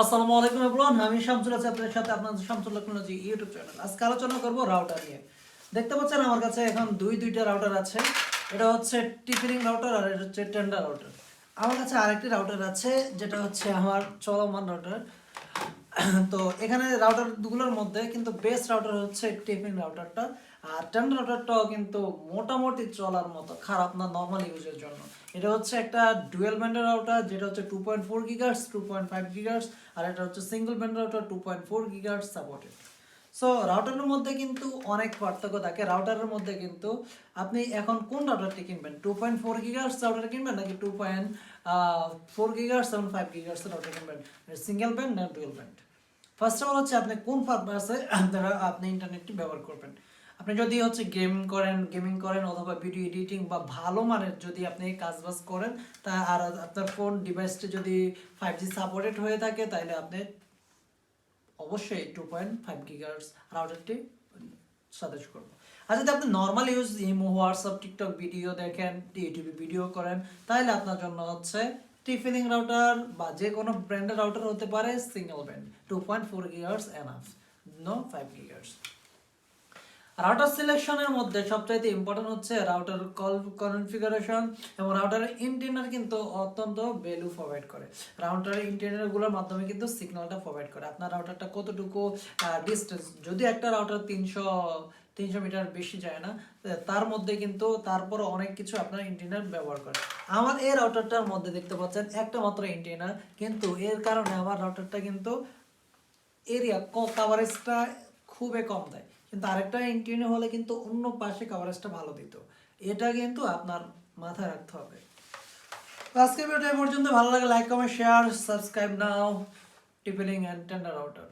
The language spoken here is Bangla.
আসসালামু আলাইকুম এভরিওয়ান, আমি শামসুল আছি আপনাদের সাথে আপনাদের শামসুল টেকনোলজি ইউটিউব চ্যানেল। আজকে আলোচনা রাউটার নিয়ে। দেখতে পাচ্ছেন আমার কাছে এখন দুই দুইটা রাউটার আছে। এটা হচ্ছে রাউটার আর এটা হচ্ছে টেন্ডার রাউটার। আমার কাছে আরেকটি রাউটার আছে, যেটা হচ্ছে আমার চলমান রাউটার। তো এখানে রাউটার দুগুলোর মধ্যে কিন্তু বেস্ট রাউটার হচ্ছে টিফিন রাউটারটা। আর টেন্ডার রাউটারটাও কিন্তু মোটামুটি চলার মতো, খারাপ না নর্মাল ইউজের জন্য। এটা হচ্ছে একটা ডুয়েল ব্যান্ডের রাউটার যেটা হচ্ছে two point four gigahertz two point five gigahertz আর এটা হচ্ছে single band router two point four gigahertz supported so রাউটারের মধ্যে কিন্তু অনেক পার্থক্য থাকে। রাউটারের মধ্যে কিন্তু আপনি এখন কোন রাউটারটি কিনবেন? Two point four gigahertz router কিনবেন, নাকি two point four gigahertz seven five gigahertz router কিনবেন? সিঙ্গেল ব্যান্ড না dual band first of all হচ্ছে আপনি কোন পারপাসে আপনারা আপনি ইন্টারনেটটি ব্যবহার করবেন? আপনি যদি হচ্ছে গেম করেন গেমিং করেন অথবা ভিডিও এডিটিং বা ভালো মানের যদি আপনি কাজ বাজ করেন, তা আর আপনার ফোন ডিভাইসটি যদি ফাইভ জি সাপোর্টেড হয়ে থাকে তাহলে আপনি অবশ্যই টু পয়েন্ট ফাইভ গিগার্স রাউটারটি সাজেস্ট করব। আর যদি আপনি normal use imo WhatsApp TikTok video দেখেন ইউটিউবে ভিডিও করেন তাহলে আপনার জন্য হচ্ছে টিফিনিং রাউটার বা যে কোনো ব্র্যান্ডের রাউটার হতে পারে single brand two point four gigahertz enough no five gigahertz router সিলেকশনের মধ্যে সবচাইতে ইম্পর্টেন্ট হচ্ছে রাউটার কল কনফিগারেশন এবং রাউটারের ইন্টেনার কিন্তু অত্যন্ত ভ্যালু প্রোভাইড করে। রাউটারের ইন্টেনারগুলোর মাধ্যমে কিন্তু সিগন্যালটা প্রোভাইড করে। আপনার রাউটারটা কতটুকু ডিস্টেন্স যদি একটা রাউটার তিনশো তিনশো মিটার বেশি যায় না তার মধ্যে কিন্তু তারপর অনেক কিছু আপনার ইন্টেনার ব্যবহার করে। আমার এই রাউটারটার মধ্যে দেখতে পাচ্ছেন একটা মাত্র ইন্টেনার কিন্তু এর কারণে আমার রাউটারটা কিন্তু এরিয়া কাভারেজটা খুবই কম দেয়। কিন্তু আরেকটা ইন্টিউনে হলে কিন্তু অন্য পাশে কাভারেজটা ভালো দিত। এটা কিন্তু আপনার মাথায় রাখতে হবে। আজকের ভিডিওটা পর্যন্ত। ভালো লাগে like comment share subscribe now TP-Link and Tenda router